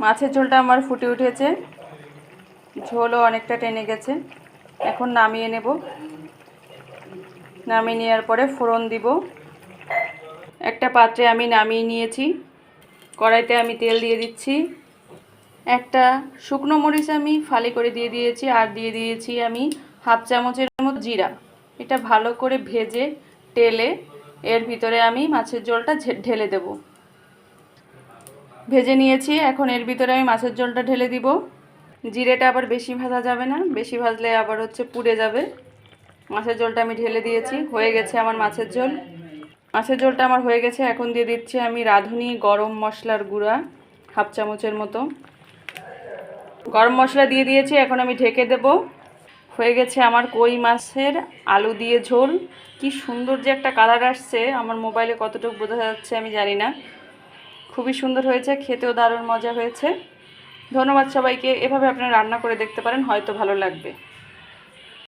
মাছের ঝোলটা আমার ফুটে উঠেছে। ঝোলও অনেকটা টেনে গেছে। এখন নামিয়ে নেব। নামিয়ে নেওয়ার পরে ফোড়ন দিব। একটা পাত্রে আমি নামিয়ে নিয়েছি। কড়াইতে আমি তেল দিয়ে দিচ্ছি। একটা শুকনো মরিচ আমি ফালি করে দিয়ে দিয়েছি আর দিয়ে দিয়েছি আমি হাফ চামচের মতো জিরা। এটা ভালো করে ভেজে, টেলে এর ভিতরে আমি মাছের ঝোলটা ঝে- ঢেলে দেব। ভেজে নিয়েছি। এখন এর ভিতরে আমি মাছের ঝোলটা ঢেলে দিব। জিরেটা আবার বেশি ভাজা যাবে না। বেশি ভাজলে আবার হচ্ছে পুড়ে যাবে। মাছের ঝোলটা আমি ঢেলে দিয়েছি। হয়ে গেছে আমার মাছের ঝোল। মাছের ঝোলটা আমার হয়ে গেছে। এখন দিয়ে দিচ্ছি আমি রাঁধুনি গরম মশলার গুঁড়া হাফ চামচের মতো। গরম মশলা দিয়ে দিয়েছি। এখন আমি ঢেকে দেব। হয়ে গেছে আমার কই মাছের আলু দিয়ে ঝোল। কি সুন্দর যে একটা কালার আসছে। আমার মোবাইলে কতটুকু বোঝা যাচ্ছে আমি জানি না। খুবই সুন্দর হয়েছে, খেতেও দারুণ মজা হয়েছে। ধন্যবাদ সবাইকে। এভাবে আপনারা রান্না করে দেখতে পারেন, হয়তো ভালো লাগবে।